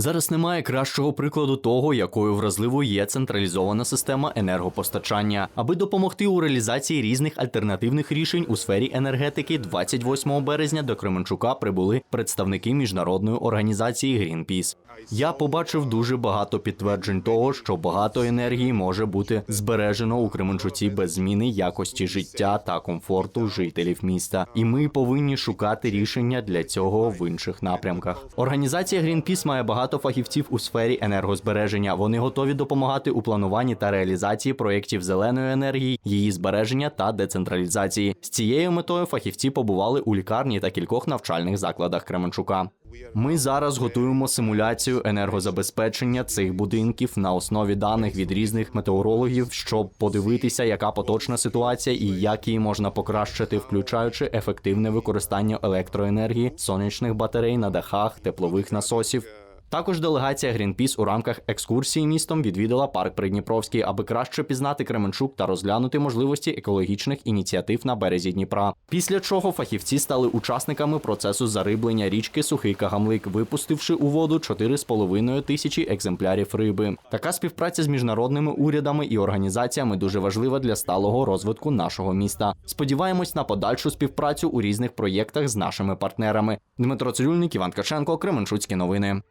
Зараз немає кращого прикладу того, якою вразливою є централізована система енергопостачання. Аби допомогти у реалізації різних альтернативних рішень у сфері енергетики, 28 березня до Кременчука прибули представники міжнародної організації Greenpeace. Я побачив дуже багато підтверджень того, що багато енергії може бути збережено у Кременчуці без зміни якості життя та комфорту жителів міста. І ми повинні шукати рішення для цього в інших напрямках. Організація Greenpeace має багато фахівців у сфері енергозбереження. Вони готові допомагати у плануванні та реалізації проєктів зеленої енергії, її збереження та децентралізації. З цією метою фахівці побували у лікарні та кількох навчальних закладах Кременчука. Ми зараз готуємо симуляцію енергозабезпечення цих будинків на основі даних від різних метеорологів, щоб подивитися, яка поточна ситуація і як її можна покращити, включаючи ефективне використання електроенергії, сонячних батарей на дахах, теплових насосів. Також делегація Greenpeace у рамках екскурсії містом відвідала парк Придніпровський, аби краще пізнати Кременчук та розглянути можливості екологічних ініціатив на березі Дніпра. Після чого фахівці стали учасниками процесу зариблення річки Сухий Кагамлик, випустивши у воду 4,5 тисячі екземплярів риби. Така співпраця з міжнародними урядами і організаціями дуже важлива для сталого розвитку нашого міста. Сподіваємось на подальшу співпрацю у різних проєктах з нашими партнерами. Дмитро Цирюльник, Іван Каченко, Кременчуцькі новини.